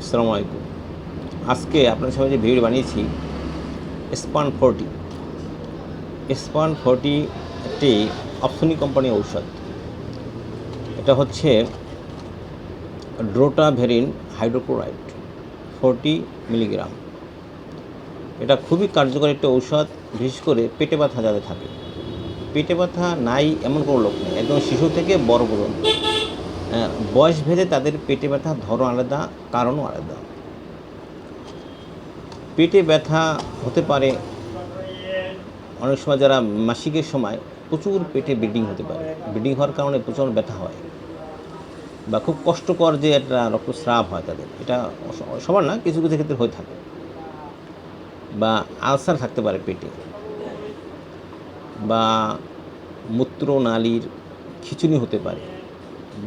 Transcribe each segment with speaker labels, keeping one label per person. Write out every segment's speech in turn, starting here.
Speaker 1: আসসালামু আলাইকুম। আজকে আপনার সবাই যে ভিডিও বানিয়েছি স্পান ফোরটি স্পান ফোরটি একটি অপসনি কোম্পানি ঔষধ। এটা হচ্ছে drotaverine hydrochloride forty milligram. এটা খুবই কার্যকর একটা ঔষধ, বিশেষ করে পেটে ব্যথা যাদের থাকে। পেটে ব্যথা নাই এমন কোনো লোক নেই, একদম শিশু থেকে বড় পর্যন্ত। বয়স ভেদে তাদের পেটে ব্যথা ধরন আলাদা, কারণও আলাদা। পেটে ব্যথা হতে পারে অনেক সময় যারা মাসিকের সময় প্রচুর পেটে ব্লিডিং হতে পারে। ব্লিডিং হওয়ার কারণে প্রচুর ব্যথা হয় বা খুব কষ্টকর যে একটা রক্তস্রাব হয় তাদের। এটা সবার না, কিছু কিছু ক্ষেত্রে হয়ে থাকে বা আলসার থাকতে পারে পেটে বা মূত্রনালীর খিচুনি হতে পারে।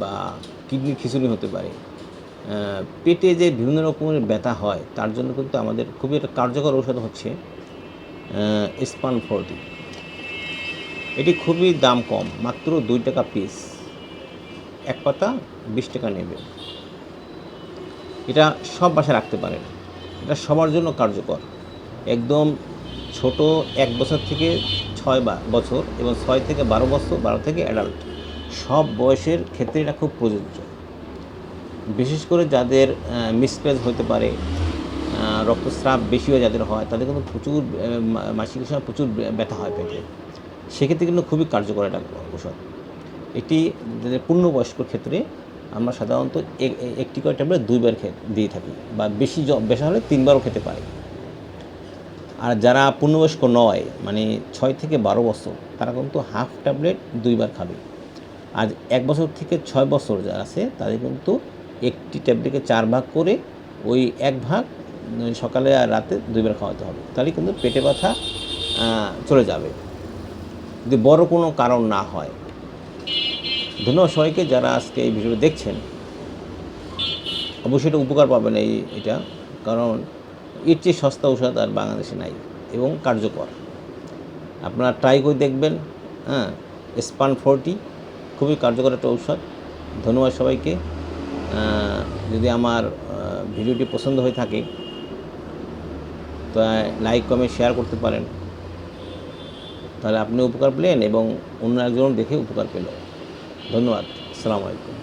Speaker 1: বা কিডনির খিচুড়ি হতে পারে পেটে যে বিভিন্ন রকমের ব্যথা হয়, তার জন্য কিন্তু আমাদের খুবই একটা কার্যকর ঔষধ হচ্ছে স্পান ফোরটি এটি খুবই দাম কম, মাত্র দুই টাকা পিস এক পাতা বিশ টাকা নেবে। এটা সব বাসায় রাখতে পারেন। এটা সবার জন্য কার্যকর। একদম ছোট এক বছর থেকে ছয় বছর এবং ছয় থেকে বারো বছর, বারো থেকে অ্যাডাল্ট সব বয়সের ক্ষেত্রে এটা খুব প্রযোজ্য। বিশেষ করে যাদের মিসপ্লেস হতে পারে রক্তস্রাব বেশি হয়ে যাদের হয় তাদের কিন্তু প্রচুর আহ, মা- মাসিকের সময় প্রচুর ব্যথা হয় পেটে। সেক্ষেত্রে কিন্তু খুবই কার্যকর একটা ঔষধ। এটি যাদের পূর্ণবয়স্কর ক্ষেত্রে আমরা সাধারণত একটি করে ট্যাবলেট দুইবার খেয়ে দিয়ে থাকি বা বেশি বেশি হলে তিনবারও খেতে পারে। আর যারা পূর্ণবয়স্ক নয় মানে ছয় থেকে বারো বছর তারা কিন্তু হাফ ট্যাবলেট দুইবার খাবে। আর এক বছর থেকে ছয় বছর যারা আছে, তাদের কিন্তু একটি ট্যাবলেটকে চার ভাগ করে ওই এক ভাগ সকালে আর রাতে দুইবার খাওয়াতে হবে। তাহলে কিন্তু পেটে ব্যথা চলে যাবে। যদি বড় কোনো কারণ না হয়। ধন্যবাদ সবাইকে যারা আজকে এই ভিডিও দেখছেন। অবশ্যই এটা উপকার পাবেন এই, এটা। কারণ এর চেয়ে সস্তা ঔষধ আর বাংলাদেশে নাই এবং কার্যকর। আপনারা ট্রাই করে দেখবেন হ্যাঁ স্পান ফোরটি খুবই কার্যকর একটা ঔষধ। ধন্যবাদ সবাইকে। যদি আমার ভিডিওটি পছন্দ হয়ে থাকে তো লাইক, কমেন্ট, শেয়ার করতে পারেন। তাহলে আপনি উপকার পেলেন এবং অন্য একজন দেখে উপকার পেল। ধন্যবাদ। আসসালামু আলাইকুম।